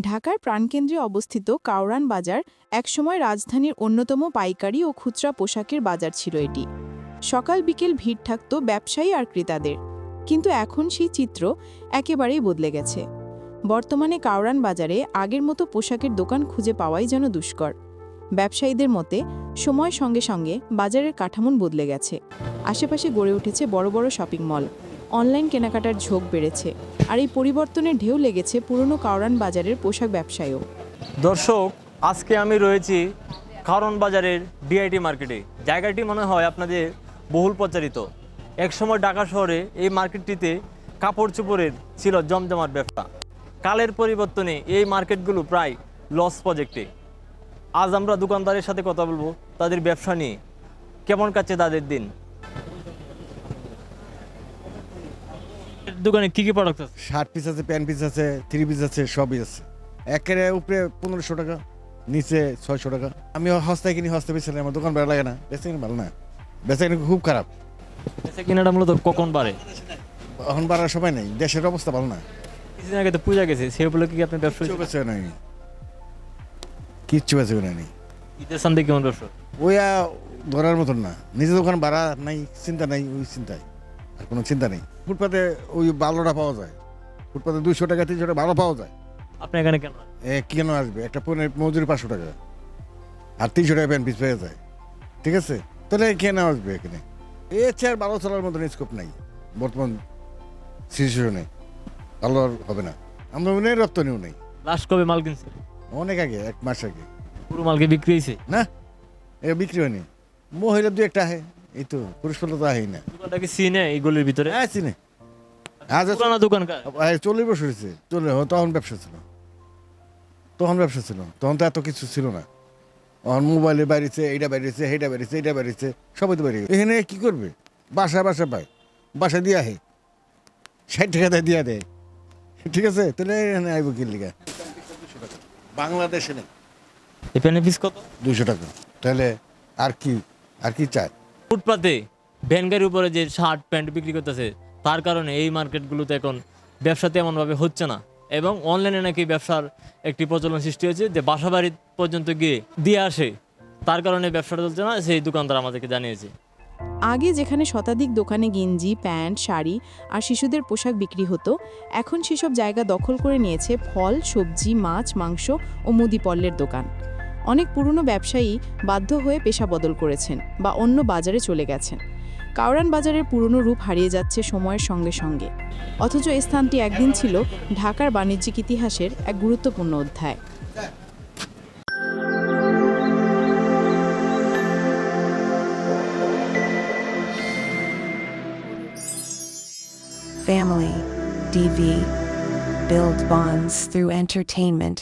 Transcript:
ঢাকার প্রাণকেন্দ্রে অবস্থিত কাউরান বাজার একসময় রাজধানীর অন্যতম পাইকারি ও খুচরা পোশাকের বাজার ছিল এটি। সকাল বিকেল ভিড় থাকত ব্যবসায়ী আর ক্রেতাদের। কিন্তু এখন সেই চিত্র একেবারেই বদলে গেছে। বর্তমানে কাউরান বাজারে আগের মতো পোশাকের দোকান খুঁজে পাওয়াই যেন দুষ্কর। ব্যবসায়ীদের মতে সময়ের সঙ্গে সঙ্গে বাজারের কাঠামন বদলে গেছে। আশেপাশে গড়ে উঠেছে বড় বড় শপিং মল। অনলাইন কেনাকাটার ঝোঁক বেড়েছে, আর এই পরিবর্তনের ঢেউ লেগেছে পুরনো কাউরান বাজারের পোশাক ব্যবসায়ও। দর্শক, আজকে আমি রয়েছি কারণ বাজারের ডিআইটি মার্কেটে। জায়গাটি মনে হয় আপনাদের বহুল প্রচারিত। একসময় ঢাকা শহরে এই মার্কেটটিতে কাপড় চোপড়ের ছিল জমজমাট ব্যবসা। কালের পরিবর্তনে এই মার্কেটগুলো প্রায় লস প্রজেক্টে আজ আমরা দোকানদারের সাথে কথা বলব, তাদের ব্যবসা নিয়ে। কেমন কাছে তাদের দিন? দোকানে কি কি প্রোডাক্ট আছে? শার্ট পিস আছে প্যান্ট পিস আছে থ্রি পিস আছে সবই আছে। একেবারে উপরে পনেরোশো টাকা নিচে ছয়শো টাকা। আমি হস্তায় কিনি হস্তে বেশি আমার দোকান ভালো লাগে না। বেচা কিনি ভালো না। বেচা কিনি খুব খারাপ। বেচা কিনাটা মূলত কখন বাড়ে? এখন বাড়ার সময় নেই দেশের অবস্থা ভালো না। কিছুদিন আগে তো পূজা গেছে সে উপলক্ষে কি আপনি ব্যবসা কিচ্ছু বেচে নাই। কিচ্ছু বেচে নাই। ঈদের সান্দে কেমন ব্যবসা? ওই ধরার মতন না। নিজের দোকান ভাড়া নাই চিন্তা নাই ওই চিন্তায়। কোনো চিন্তা নেই। ফুটপাতে ওই ভালোটা পাওয়া যায়। ফুটপাতে দুইশো টাকা তিনশো টাকা ভালো পাওয়া যায়। আপনি এখানে কেন এ কেন আসবে? একটা পনেরো মজুরি পাঁচশো টাকা। আর তিনশো টাকা প্যান্ট পিস পেয়ে যায়। ঠিক আছে? তাহলে কেন আসবে এখানে? এ চেয়ার ভালো চলার মতন স্কোপ নাই। বর্তমান সিচুয়েশনে ভালো আর হবে না। আমরা মনে হয় রপ্তানিও নেই। লাস্ট কবে মাল কিনছে অনেক আগে এক মাস আগে। পুরো মালকে বিক্রি হয়েছে? না এ বিক্রি হয়নি। মহিলা দু একটা আহে। এই তো পুরুষ তো আহেই না। দোকানটা কি সিনে এই গলির ভিতরে? হ্যাঁ চিনে আজ দোকান না দোকান চল্লিশ বছর হয়েছে। চলে তখন ব্যবসা ছিল। তখন ব্যবসা ছিল। তখন তো এত কিছু ছিল না। তখন মোবাইলে বাইরেছে এইটা বাইরেছে সেইটা বাইরেছে এইটা বাইরেছে সবাই তো বাইরে এখানে কি করবে? বাসা বাসা পায়। বাসা দিয়ে আহে ষাট টাকা দেয় দিয়া দেয়। ঠিক আছে? তাহলে এখানে আইব কি লিগা? বাংলাদেশে নেই। প্যানের পিস কত? দুশো টাকা। তাহলে আর কি আর কি চায় ফুটপাতে? গাড়ির উপরে যে শার্ট প্যান্ট বিক্রি করতেছে, তার কারণে এই মার্কেটগুলোতে এখন ব্যবসা তেমনভাবে হচ্ছে না। এবং অনলাইনে নাকি ব্যবসার একটি প্রচলন সৃষ্টি হয়েছে যে বাসা বাড়ি পর্যন্ত গিয়ে দিয়ে আসে। তার কারণে ব্যবসাটা চলছে না, সেই দোকানদার আমাদেরকে জানিয়েছে। আগে যেখানে শতাধিক দোকানে গেঞ্জি, প্যান্ট, শাড়ি আর শিশুদের পোশাক বিক্রি হতো, এখন সেসব জায়গা দখল করে নিয়েছে ফল, সবজি, মাছ, মাংস ও মুদি পণ্যের দোকান। অনেক পুরনো ব্যবসায়ী বাধ্য হয়ে পেশা বদল করেছেন বা অন্য বাজারে চলে গেছেন। কাউরান বাজারের পুরনো রূপ হারিয়ে যাচ্ছে সময়ের সঙ্গে সঙ্গে অথচ এই স্থানটি একদিন ছিল ঢাকার বাণিজ্যিক ইতিহাসের এক গুরুত্বপূর্ণ অধ্যায় Family. DV. Build bonds through entertainment.